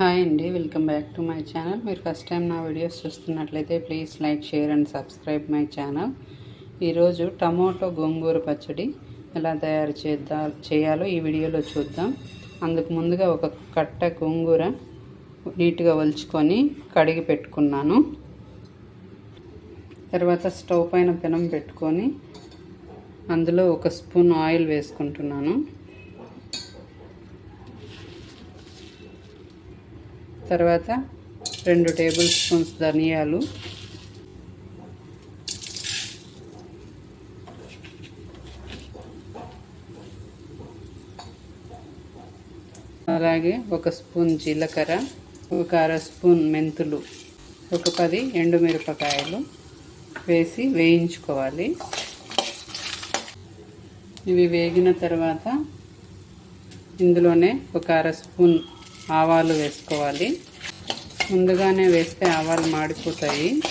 Hi అండి welcome back to my channel. మీరు first time నా వీడియోస్ చూస్తున్నట్లయితే please like share and subscribe my channel. ఈరోజు tomato gongura పచ్చడి ఎలా తయారు చేద్దా చేయాలో ఈ వీడియోలో చూద్దాం. అందుకు ముందుగా ఒక కట్ట గోంగూర నీట్గా ఒలుచుకొని కడిగి పెట్టుకున్నాను. తర్వాత స్టవ్ పైన పెనం పెట్టుకొని అందులో ఒక స్పూన్ ఆయిల్ వేసుకుంటున్నాను. తర్వాత రెండు టేబుల్ స్పూన్స్ ధనియాలు. అలాగే ఒక స్పూన్ జీలకర్ర ఒక అర స్పూన్ మెంతులు ఒక పది ఎండుమిరపకాయలు వేసి వేయించుకోవాలి. ఇవి వేగిన తర్వాత ఇందులోనే ఒక అర స్పూన్ ఆవాలు వేసుకోవాలి. ముందుగానే వేస్తే ఆవాలు మాడిపోతాయి.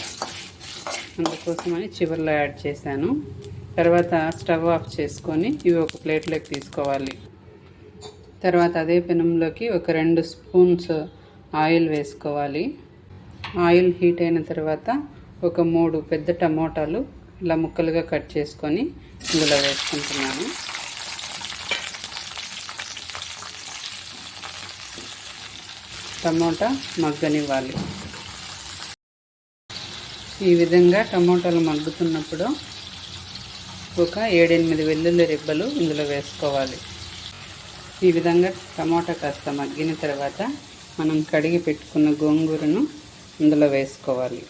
అందుకోసమని చివరిలో యాడ్ చేశాను. తర్వాత స్టవ్ ఆఫ్ చేసుకొని ఇవి ఒక ప్లేట్లోకి తీసుకోవాలి. తర్వాత అదే పెనంలోకి ఒక రెండు స్పూన్స్ ఆయిల్ వేసుకోవాలి. ఆయిల్ హీట్ అయిన తర్వాత ఒక మూడు పెద్ద టమోటాలు ఇలా ముక్కలుగా కట్ చేసుకొని ఇందులో వేసుకుంటున్నాను. టమోటా మగ్గనివ్వాలి. ఈ విధంగా టమోటాలు మగ్గుతున్నప్పుడు ఒక ఏడెనిమిది వెల్లుల్లి రెబ్బలు ఇందులో వేసుకోవాలి. ఈ విధంగా టమోటా కాస్త మగ్గిన తర్వాత మనం కడిగి పెట్టుకున్న గోంగూరను ఇందులో వేసుకోవాలి.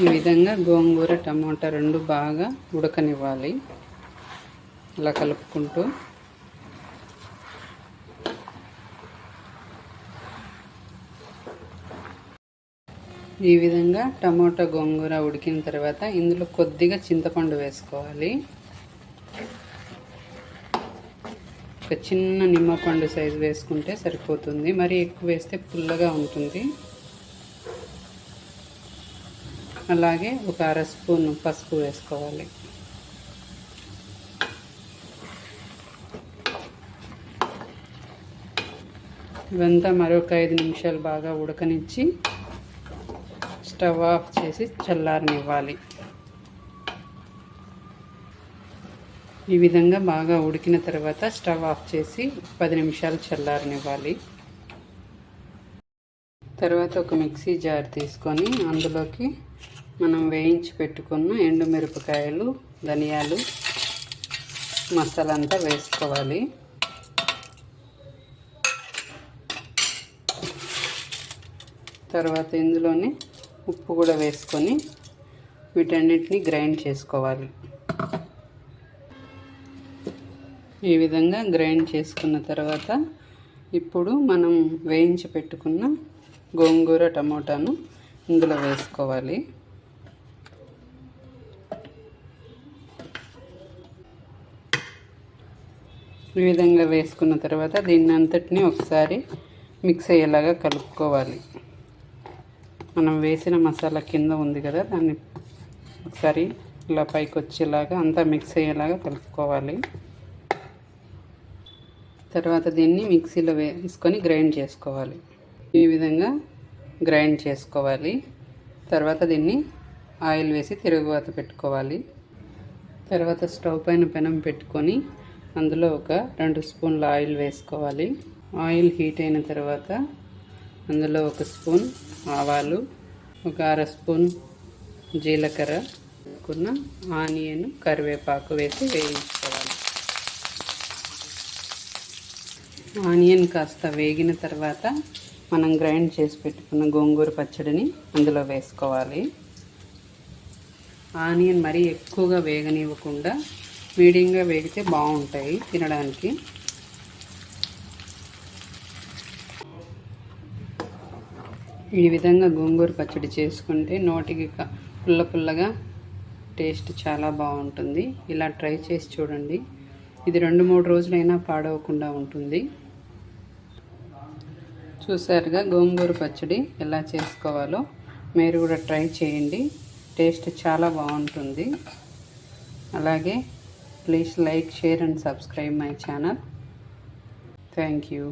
ఈ విధంగా గోంగూర టమోటా రెండు బాగా ఉడకనివ్వాలి. ఇలా కలుపుకుంటూ. ఈ విధంగా టమోటా గోంగూర ఉడికిన తర్వాత ఇందులో కొద్దిగా చింతపండు వేసుకోవాలి. ఒక చిన్న నిమ్మపండు సైజు వేసుకుంటే సరిపోతుంది. మరి ఎక్కువ వేస్తే పుల్లగా ఉంటుంది. అలాగే ఒక అర స్పూన్ పసుపు వేసుకోవాలి. ఇవంతా మరొక ఐదు నిమిషాలు బాగా ఉడకనిచ్చి స్టవ్ ఆఫ్ చేసి చల్లారనివ్వాలి. ఈ విధంగా బాగా ఉడికిన తర్వాత స్టవ్ ఆఫ్ చేసి పది నిమిషాలు చల్లారనివ్వాలి. తర్వాత ఒక మిక్సీ జార్ తీసుకొని అందులోకి మనం వేయించి పెట్టుకున్న ఎండుమిరపకాయలు ధనియాలు మసాలా అంతా వేసుకోవాలి. తర్వాత ఇందులోనే ఉప్పు కూడా వేసుకొని వీటన్నిటిని గ్రైండ్ చేసుకోవాలి. ఈ విధంగా గ్రైండ్ చేసుకున్న తర్వాత ఇప్పుడు మనం వేయించి పెట్టుకున్న గోంగూర టమోటాను ఇందులో వేసుకోవాలి. ఈ విధంగా వేసుకున్న తర్వాత దీన్ని అంతటిని ఒకసారి మిక్స్ అయ్యేలాగా కలుపుకోవాలి. మనం వేసిన మసాలా కింద ఉంది కదా దాన్ని ఒకసారి ఇలా పైకి వచ్చేలాగా అంతా మిక్స్ అయ్యేలాగా కలుపుకోవాలి. తర్వాత దీన్ని మిక్సీలో వేసుకొని గ్రైండ్ చేసుకోవాలి. ఈ విధంగా గ్రైండ్ చేసుకోవాలి. తర్వాత దీన్ని ఆయిల్ వేసి తిరుగుబాత పెట్టుకోవాలి. తర్వాత స్టవ్ పైన పెనం పెట్టుకొని అందులో ఒక రెండు స్పూన్ల ఆయిల్ వేసుకోవాలి. ఆయిల్ హీట్ అయిన తర్వాత అందులో ఒక స్పూన్ ఆవాలు ఒక అర స్పూన్ జీలకర్ర వేసుకున్న ఆనియన్ కరివేపాకు వేసి వేయించుకోవాలి. ఆనియన్ కాస్త వేగిన తర్వాత మనం గ్రైండ్ చేసి పెట్టుకున్న గోంగూర పచ్చడిని అందులో వేసుకోవాలి. ఆనియన్ మరీ ఎక్కువగా వేగనివ్వకుండా మీడియంగా వేగితే బాగుంటాయి తినడానికి. ఈ విధంగా గోంగూర పచ్చడి చేసుకుంటే నోటికి పుల్ల పుల్లగా టేస్ట్ చాలా బాగుంటుంది. ఇలా ట్రై చేసి చూడండి. ఇది రెండు మూడు రోజులైనా పాడవకుండా ఉంటుంది. చూసారుగా గోంగూర పచ్చడి ఎలా చేసుకోవాలో? మీరు కూడా ట్రై చేయండి. టేస్ట్ చాలా బాగుంటుంది. అలాగే please like share and subscribe my channel. Thank you.